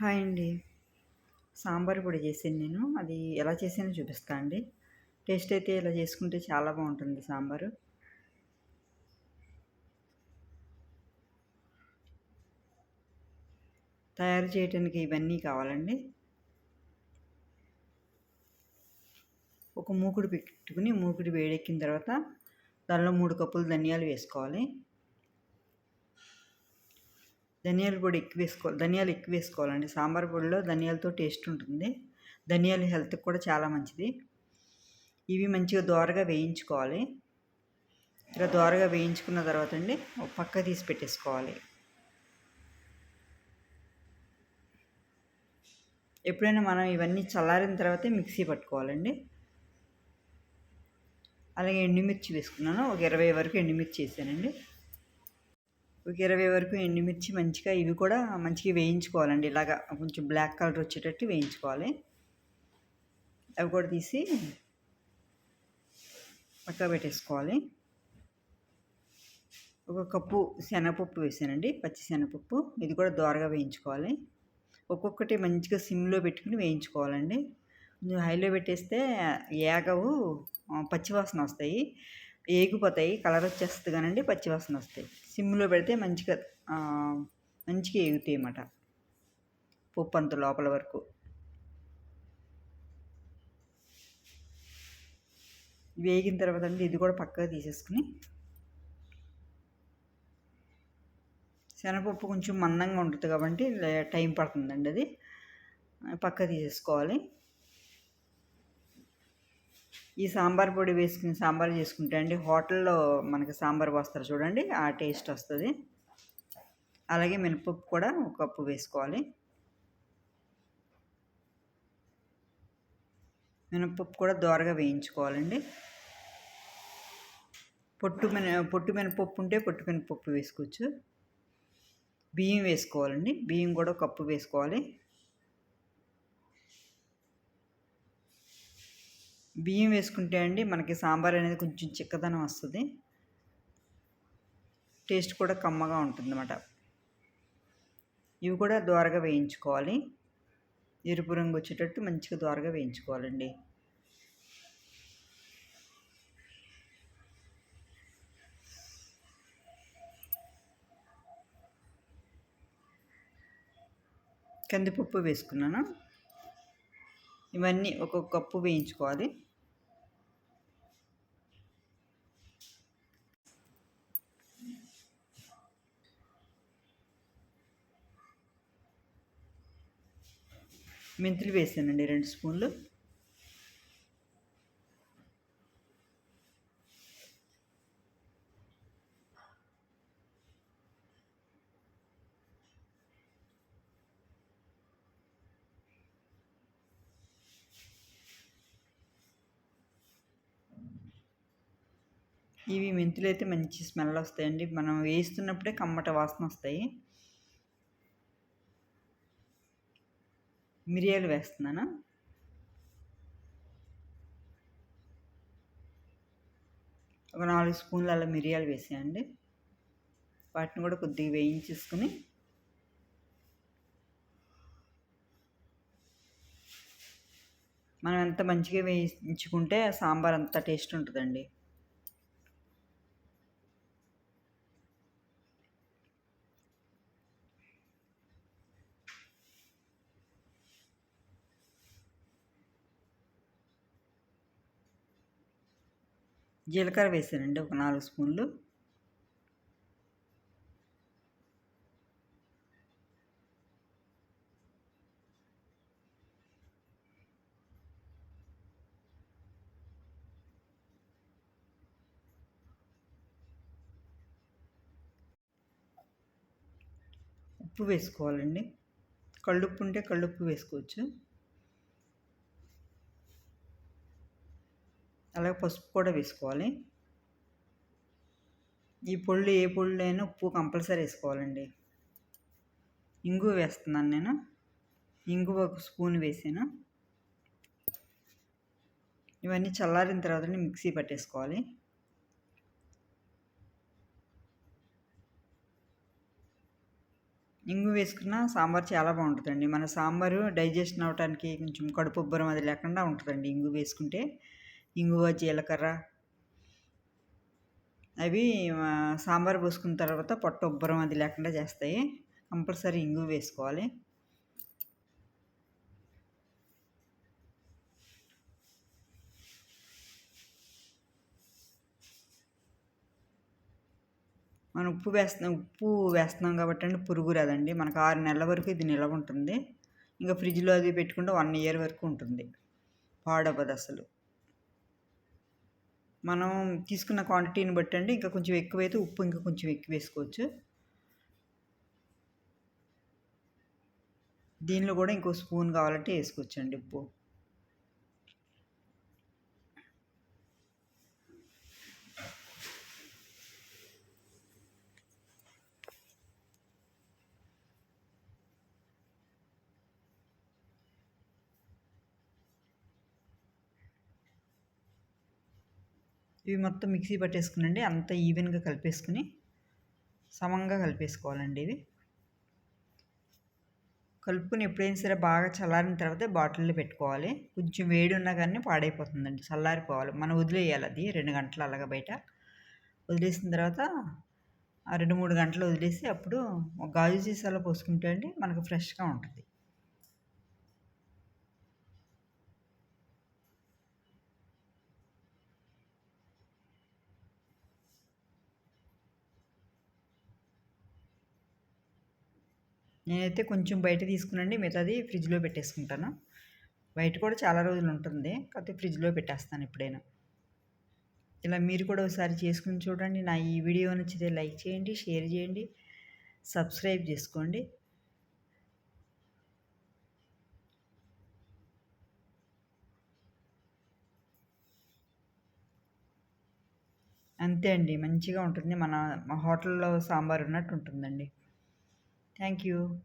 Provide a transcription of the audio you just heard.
Hi అండి. సాంబార్ పొడి చేసాను నేను. అది ఎలా చేసానో చూపిస్తా అండి. టేస్ట్ అయితే ఇలా చేసుకుంటే చాలా బాగుంటుంది సాంబారు. తయారు చేయడానికి ఇవన్నీ కావాలండి. ఒక మూకుడు పెట్టుకుని మూకుడు వేడెక్కిన తర్వాత దానిలో మూడు కప్పులు ధనియాలు వేసుకోవాలి. ధనియాల పొడి ఎక్కువ వేసుకోవాలి. ధనియాలు ఎక్కువ వేసుకోవాలండి. సాంబార్ పొడిలో ధనియాలతో టేస్ట్ ఉంటుంది. ధనియాలు హెల్త్కి కూడా చాలా మంచిది. ఇవి మంచిగా దోరగా వేయించుకోవాలి. ఇలా దోరగా వేయించుకున్న తర్వాత అండి పక్క తీసి పెట్టేసుకోవాలి. ఎప్పుడైనా మనం ఇవన్నీ చల్లారిన తర్వాతే మిక్సీ పట్టుకోవాలండి. అలాగే ఎండుమిర్చి వేసుకున్నాను. ఒక ఇరవై వరకు ఎండుమిర్చి వేసానండి. ఒక ఇరవై వరకు ఎండుమిర్చి మంచిగా ఇవి కూడా మంచిగా వేయించుకోవాలండి. ఇలాగా కొంచెం బ్లాక్ కలర్ వచ్చేటట్టు వేయించుకోవాలి. అవి కూడా తీసి పక్క పెట్టేసుకోవాలి. ఒక కప్పు శనగపప్పు వేసానండి. పచ్చి శనగపప్పు. ఇది కూడా దోరగా వేయించుకోవాలి. ఒక్కొక్కటి మంచిగా సిమ్లో పెట్టుకుని వేయించుకోవాలండి. కొంచెం హైలో పెట్టేస్తే ఏగవు పచ్చివాసన వస్తాయి. ఏగిపోతాయి కలర్ వచ్చేస్తుంది కానండి పచ్చివాసన వస్తాయి. సిమ్లో పెడితే మంచిగా మంచిగా ఏగుతాయి అన్నమాట పప్పు అంత లోపల వరకు. వేగిన తర్వాత అండి ఇది కూడా పక్కగా తీసేసుకుని శనగపప్పు కొంచెం మందంగా ఉంటుంది కాబట్టి టైం పడుతుందండి అది. పక్క తీసేసుకోవాలి. ఈ సాంబార్ పొడి వేసుకుని సాంబార్ చేసుకుంటే అండి హోటల్లో మనకి సాంబార్ పోస్తారు చూడండి ఆ టేస్ట్ వస్తుంది. అలాగే మినపప్పు కూడా ఒక కప్పు వేసుకోవాలి. మినపప్పు కూడా దోరగా వేయించుకోవాలండి. పొట్టు మిన పొట్టు మినపప్పు ఉంటే పొట్టు మినపప్పు వేసుకోవచ్చు. బియ్యం వేసుకోవాలండి బియ్యం కూడా కప్పు వేసుకోవాలి. బియ్యం వేసుకుంటే అండి మనకి సాంబార్ అనేది కొంచెం చిక్కదనం వస్తుంది. టేస్ట్ కూడా కమ్మగా ఉంటుంది అన్నమాట ఇవి కూడా ద్వారగా వేయించుకోవాలి. ఎరుపు రంగు వచ్చేటట్టు మంచిగా ద్వారగా వేయించుకోవాలండి. కందిపప్పు వేసుకున్నాను? ఇవన్నీ ఒక్కొక్క కప్పు వేయించుకోవాలి. మెంతులు వేసానండి రెండు స్పూన్లు. ఇవి మెంతులు అయితే మంచి స్మెల్ వస్తాయండి. మనం వేస్తున్నప్పుడే కమ్మట వాసన వస్తాయి. మిరియాలు వేస్తున్నాను? ఒక నాలుగు స్పూన్లు అలా మిరియాలు వేసేయండి. వాటిని కూడా కొద్దిగా వేయించేసుకుని మనం ఎంత మంచిగా వేయించుకుంటే సాంబార్ అంత టేస్ట్ ఉంటుందండి. జీలకర్ర వేసానండి ఒక నాలుగు స్పూన్లు. ఉప్పు వేసుకోవాలండి. కళ్ళుప్పు ఉంటే కళ్ళుప్పు వేసుకోవచ్చు. అలాగే పసుపు కూడా వేసుకోవాలి. ఈ పొళ్ళు ఏ పొళ్ళు అయినా ఉప్పు కంపల్సరీ వేసుకోవాలండి. ఇంగు వేస్తున్నాను నేను. ఇంగు ఒక స్పూన్ వేసాను. ఇవన్నీ చల్లారిన తర్వాత మిక్సీ పట్టేసుకోవాలి. ఇంగు వేసుకున్న సాంబార్ చాలా బాగుంటుందండి. మన సాంబారు డైజెషన్ అవ్వడానికి కొంచెం కడుపు ఉబ్బరం అది లేకుండా ఉంటుందండి ఇంగు వేసుకుంటే. ఇంగువ జీలకర్ర అవి సాంబార్ పోసుకున్న తర్వాత పొట్ట ఉబ్బరం అది లేకుండా చేస్తాయి. కంపల్సరీ ఇంగు వేసుకోవాలి. మనం ఉప్పు వేస్తున్నాం ఉప్పు వేస్తున్నాం కాబట్టి అండి పురుగు రాదండి. మనకు ఆరు నెలల వరకు ఇది నిలవ ఉంటుంది. ఇంకా ఫ్రిడ్జ్లో అది పెట్టుకుంటే వన్ ఇయర్ వరకు ఉంటుంది. పాడవదు అసలు. మనం తీసుకున్న క్వాంటిటీని బట్టి అండి ఇంకా కొంచెం ఎక్కువైతే ఉప్పు ఇంకా కొంచెం ఎక్కువ వేసుకోవచ్చు. దీనిలో కూడా ఇంకో స్పూన్ కావాలంటే వేసుకోవచ్చండి ఉప్పు. ఇవి మొత్తం మిక్సీ పట్టేసుకునండి. అంత ఈవెన్గా కలిపేసుకుని సమంగా కలిపేసుకోవాలండి ఇవి. కలుపుకుని ఎప్పుడైనా సరే బాగా చల్లారిన తర్వాత బాటిల్లో పెట్టుకోవాలి. కొంచెం వేడి ఉన్నా కానీ పాడైపోతుందండి. చల్లారిపోవాలి. మనం వదిలేయాలి అది రెండు గంటలు అలాగా బయట. వదిలేసిన తర్వాత ఆ రెండు మూడు గంటలు వదిలేసి అప్పుడు గాజు సీసాలో పోసుకుంటే అండి మనకు ఫ్రెష్గా ఉంటుంది. నేనైతే కొంచెం బయట తీసుకునండి మిగతాది ఫ్రిడ్జ్లో పెట్టేసుకుంటాను. బయట కూడా చాలా రోజులు ఉంటుంది కాకపోతే ఫ్రిడ్జ్లో పెట్టేస్తాను ఎప్పుడైనా. ఇలా మీరు కూడా ఒకసారి చేసుకుని చూడండి నా ఈ వీడియో నచ్చితే లైక్ చేయండి షేర్ చేయండి సబ్స్క్రైబ్ చేసుకోండి. అంతే అండి మంచిగా ఉంటుంది మన మా హోటల్లో సాంబార్ ఉన్నట్టు ఉంటుందండి. Thank you.